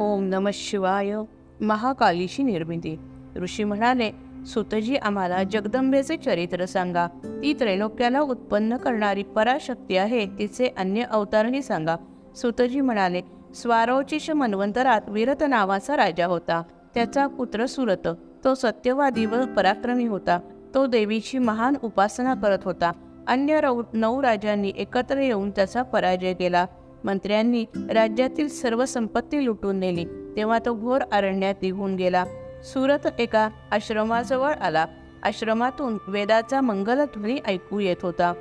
ओम नम शिवाय. महाकालीची निर्मिती. ऋषी म्हणाले सुतजी आम्हाला जगदंबेचे चरित्र सांगा. ती त्रैलोक्याला उत्पन्न करणारी पराशक्ती आहे तिचे अन्य अवतारही सांगा. सुतजी म्हणाले स्वारोचिश मन्वंतरात विरत नावाचा राजा होता. त्याचा पुत्र सुरत. तो सत्यवादी व पराक्रमी होता. तो देवीची महान उपासना करत होता. अन्य रौ नऊ राजांनी एकत्र येऊन त्याचा पराजय केला. मंत्र्यांनी राज्यातील सर्व संपत्ती लुटून नेली. तेव्हा तो घोर अरण्यात निघून गेला. सुरत एका आश्रमाजवळ आला. आश्रमातून वेदाचा मंगलध्वनी ऐकू येत होता.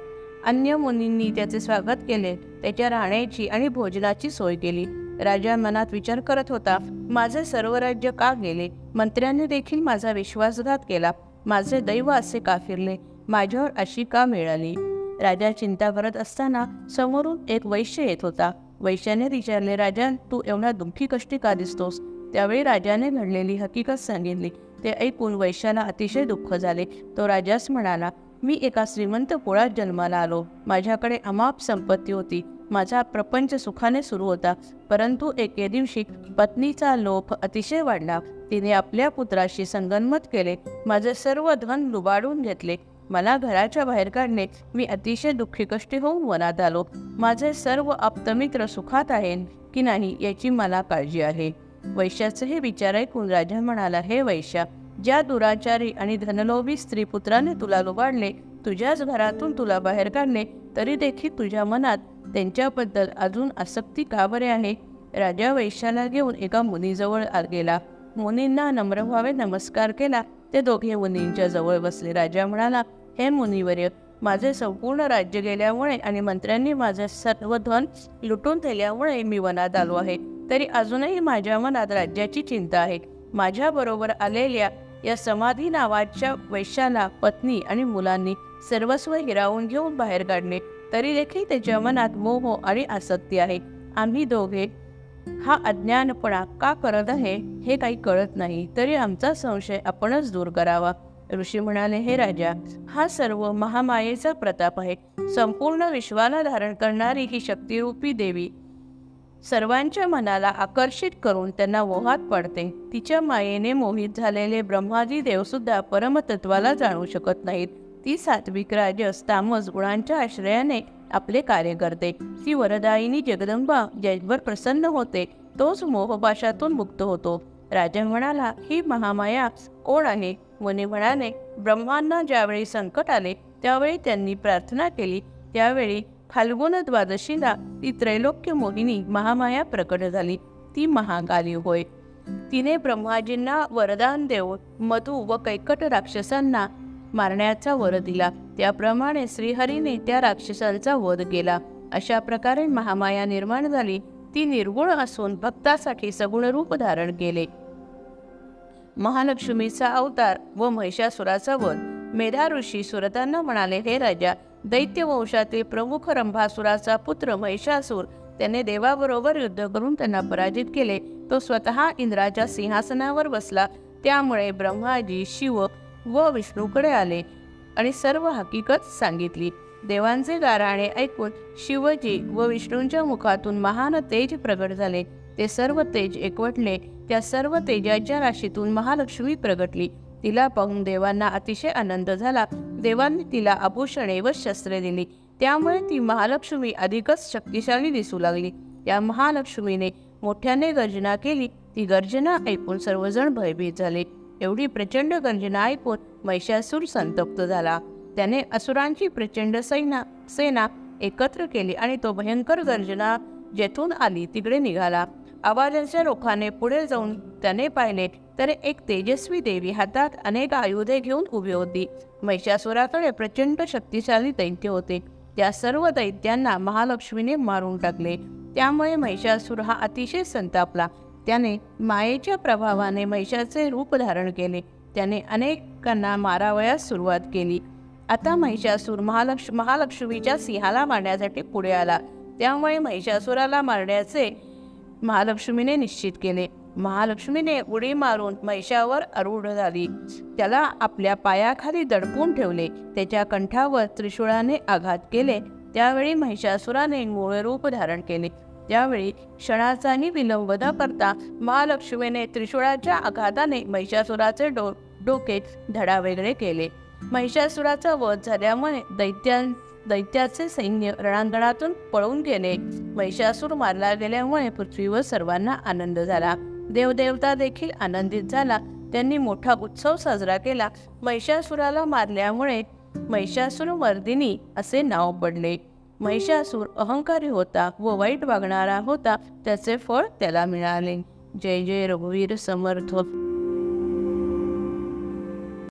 अन्य मुनींनी त्याचे स्वागत केले. त्याच्या राहण्याची आणि भोजनाची सोय केली. राजा मनात विचार करत होता माझे सर्व राज्य का गेले? मंत्र्यांनी देखील माझा विश्वासघात केला. माझे दैव असे का फिरले? माझ्यावर अशी का मिळाली? राजा चिंता करत असताना समोरून एक वैश्य येत होता. वैश्याने विचारले राजा तू एवढा दुःखी कष्टी का दिसतोस? त्यावेळी राजाने घडलेली हकीकत सांगितली. ते ऐकून वैश्याला अतिशय दुःख झाले. तो राजास म्हणाला मी एका श्रीमंत कुळात जन्माला आलो. माझ्याकडे अमाप संपत्ती होती. माझा प्रपंच सुखाने सुरू होता. परंतु एके दिवशी पत्नीचा लोभ अतिशय वाढला. तिने आपल्या पुत्राशी संगनमत केले. माझे सर्व धन लुबाडून घेतले. मला घराच्या बाहेर काढणे मी अतिशय दुःखी कष्टी होऊन वनात आलो. माझे सर्व आप्तमित्र सुखात आहेत की नाही याची मला काळजी आहे. वैश्याचे हे विचार ऐकून राजा म्हणाला हे वैश्या ज्या दुराचारी आणि धनलोभी स्त्री पुत्राने तुला लुबाडले तुझ्याच घरातून तुला बाहेर काढले तरी देखील तुझ्या मनात त्यांच्याबद्दल अजून आसक्ती का बरे आहे? राजा वैश्याला घेऊन एका मुनीजवळ आ- गेला. मुनींना नम्र व्हावे नमस्कार केला. ते दोघे मुनींच्या जवळ बसले. राजा म्हणाला हे मुनिवर्य माझे संपूर्ण राज्य गेल्यामुळे आणि मंत्र्यांनी माझे सर्व धन लुटून दिल्यामुळे मी वनात आलो आहे. तरी अजूनही माझ्या मनात राज्याची चिंता आहे. माझ्याबरोबर आलेल्या या समाधी नावाच्या वैश्याला पत्नी आणि मुलांनी सर्वस्व हिरावून घेऊन बाहेर काढणे तरी देखील त्याच्या मनात मोह आणि आसक्ती आहे. आम्ही दोघे हा अज्ञानपणा का करत आहे हे काही कळत नाही. तरी आमचा संशय आपणच दूर करावा. ऋषी म्हणाले हे राजा हा सर्व महामायेचा प्रताप आहे. संपूर्ण विश्वाला धारण करणारी ही शक्तिरूपी देवी सर्वांच्या मनाला आकर्षित करून त्यांना मोहात पडते. तिच्या मायेने मोहित झालेले ब्रह्मादी देवसुद्धा परमतत्वाला जाणू शकत नाहीत. ती सात्विक राजस तामस गुणांच्या आश्रयाने आपले कार्य करते. ती वरदायिनी जगदंबा ज्यावर प्रसन्न होते तोच मोहपाशातून मुक्त होतो. राजा म्हणाला ही महामाया कोण आहे? वने म्हणाले ब्रह्मांना ज्यावेळी संकट आले त्यावेळी त्यांनी प्रार्थना केली. त्यावेळी फाल्गुन द्वादशीला ती त्रैलोक्य मोहिनी महामाया प्रकट झाली. ती महाकाली होय. तिने ब्रह्माजींना वरदान देऊन मधु व कैकट राक्षसांना मारण्याचा वर दिला. त्याप्रमाणे श्रीहरीने त्या राक्षसांचा वध केला. अशा प्रकारे महामाया निर्माण झाली. ती निर्गुण असून भक्तासाठी सगुण रूप धारण केले. महालक्ष्मीचा अवतार व महिषासुराचा वध. मेधा ऋषी सुरतांना म्हणाले हे राजा दैत्यवंशातील प्रमुख रंभासुराचा पुत्र महिषासूर त्याने देवाबरोबर युद्ध करून त्यांना पराजित केले. तो स्वतः इंद्राच्या सिंहासनावर बसला. त्यामुळे ब्रह्माजी शिव व विष्णूकडे आले आणि सर्व हकीकत सांगितली. देवांचे गाराणे ऐकून शिवजी व विष्णूंच्या मुखातून महान तेज प्रगट झाले. ते सर्व तेज एकवटले. त्या सर्व तेजाच्या राशीतून महालक्ष्मी प्रगटली. तिला पाहून देवांना अतिशय आनंद झाला. देवांनी तिला आभूषणे व शस्त्रे दिली. त्यामुळे ती महालक्ष्मी अधिकच शक्तिशाली दिसू लागली. त्या महालक्ष्मीने मोठ्याने गर्जना केली. ती गर्जना ऐकून सर्वजण भयभीत झाले. एवढी प्रचंड गर्जना ऐकून महिषासूर संतप्त झाला. त्याने असुरांची प्रचंड सैना सेना एकत्र केली आणि तो भयंकर गर्जना जेथून आली तिकडे निघाला. आवाजाच्या रोखाने पुढे जाऊन त्याने पाहिले तर एक तेजस्वी देवी हातात अनेक आयुधे घेऊन उभी होती. महिषासुराकडे प्रचंड शक्तिशाली दैत्य होते. त्या सर्व दैत्यांना महालक्ष्मीने मारून टाकले. त्यामुळे महिषासूर हा अतिशय संतापला. त्याने मायेच्या प्रभावाने महिषाचे रूप धारण केले. त्याने अनेकांना मारावयास सुरुवात केली. आता महिषासूर महालक्ष महालक्ष्मीच्या सिंहाला मारण्यासाठी पुढे आला. त्यामुळे महिषासुराला मारण्याचे महालक्ष्मीने निश्चित केले. महालक्ष्मीने उडी मारून महिषावर आरूढ झाली त्याला आपल्या पायाखाली दडपून ठेवले. त्याच्या कंठावर त्रिशूळाने आघात केले. त्यावेळी महिषासुराने मूळ रूप धारण केले. त्यावेळी क्षणाचाही विलंब न करता महालक्ष्मीने त्रिशूळाच्या आघाताने महिषासुराचे डो डोके धडावेगळे केले. महिषासुराचा वध झाल्यामुळे दैत्यां दैत्याचे सैन्य रणांगणातून पळून गेले. महिषासूर मारला गेल्यामुळे पृथ्वीवर सर्वांना आनंद झाला. देवदेवता देखील आनंदित झाला. त्यांनी मोठा उत्सव साजरा केला. महिषासुराला मारल्यामुळे महिषासूर मर्दिनी असे नाव पडले. महिषासूर अहंकारी होता व वाईट वागणारा होता त्याचे फळ त्याला मिळाले. जय जय रघुवीर समर्थ.